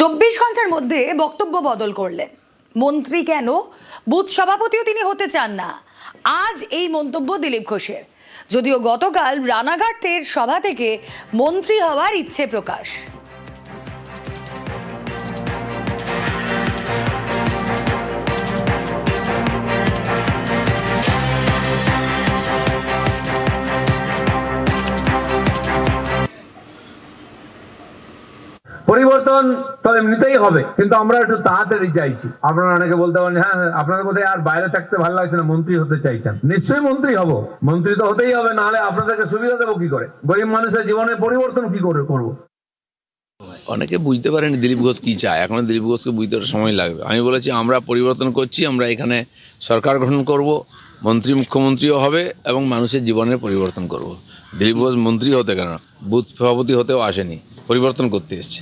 চব্বিশ ঘণ্টার মধ্যে বক্তব্য বদল করলেন। মন্ত্রী কেন? বুথ সভাপতিও তিনি হতে চান না। আজ এই মন্তব্য দিলীপ ঘোষের। যদিও গতকাল রানাঘাটের সভা থেকে মন্ত্রী হওয়ার ইচ্ছে প্রকাশ। পরিবর্তন তো এমনিতেই হবে কিন্তু আমরা একটু তাড়াতাড়ি চাইছি আপনারা অনেকে বলতে পারেন হ্যাঁ হ্যাঁ, আপনাদের বোধহয় আর বাইরে থাকতে ভালো লাগছে না মন্ত্রী হতে চাইছেন। নিশ্চয়ই মন্ত্রী হব মন্ত্রী তো হতেই হবে নাহলে আপনাদেরকে সুবিধা দেবো কি করে? গরিব মানুষের জীবনের পরিবর্তন কি করে করব? অনেকে বুঝতে পারেনি দিলীপ ঘোষ কি চায় এখন দিলীপ ঘোষকে বুঝতে সময় লাগবে। আমি বলেছি আমরা পরিবর্তন করছি আমরা এখানে সরকার গঠন করব মন্ত্রী মুখ্যমন্ত্রীও হবে এবং মানুষের জীবনের পরিবর্তন করব। দিলীপ ঘোষ মন্ত্রী হতে কেন? বুথ সভাপতি হতেও আসেনি পরিবর্তন করতে এসছে।